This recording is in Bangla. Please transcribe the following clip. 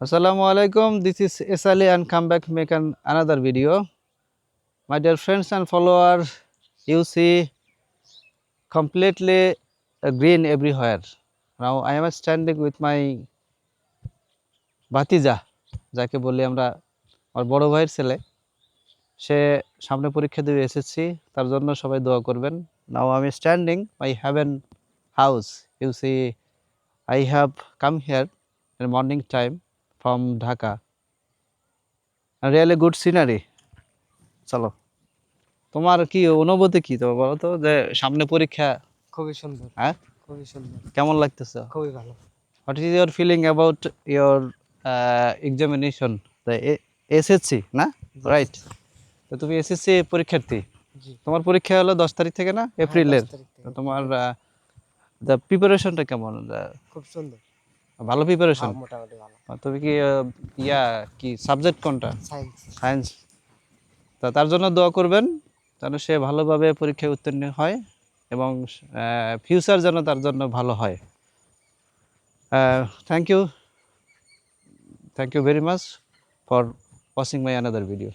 আসসালামু আলাইকুম this is S Ali and come back make an another video my dear friends and follower you see completely green every everywhere now I am R standing with my ভাতিজা যাকে বলি আমরা আমার বড় ভাইয়ের ছেলে। সে সামনে পরীক্ষা দিয়ে এসেছি, তার জন্য সবাই দোয়া করবেন। নাও আমি standing my haven house you see I have come here in morning time Dhaka. A really good scenery. চলো। তোমার কি অনুভূতি কি তোমার বলো তো? যে সামনে পরীক্ষা। খুবই সুন্দর। হ্যাঁ? খুবই সুন্দর। কেমন লাগতেছে? খুবই ভালো। What is your feeling about your examination SSC না? রাইট তো তুমি এসএসসি পরীক্ষার্থী। তোমার পরীক্ষা হলো দশ তারিখ থেকে না? এপ্রিলের হ্যাঁ। তো তোমার দ্য প্রিপারেশনটা কেমন? খুব সুন্দর। ভালো প্রিপারেশন মোটামুটি ভালো। তুমি কি ইয়া কি সাবজেক্ট কোনটা? সায়েন্স সায়েন্স তা তার জন্য দোয়া করবেন যেন সে ভালোভাবে পরীক্ষায় উত্তীর্ণ হয় এবং ফিউচার যেন তার জন্য ভালো হয়। Thank you thank you very much for watching my another video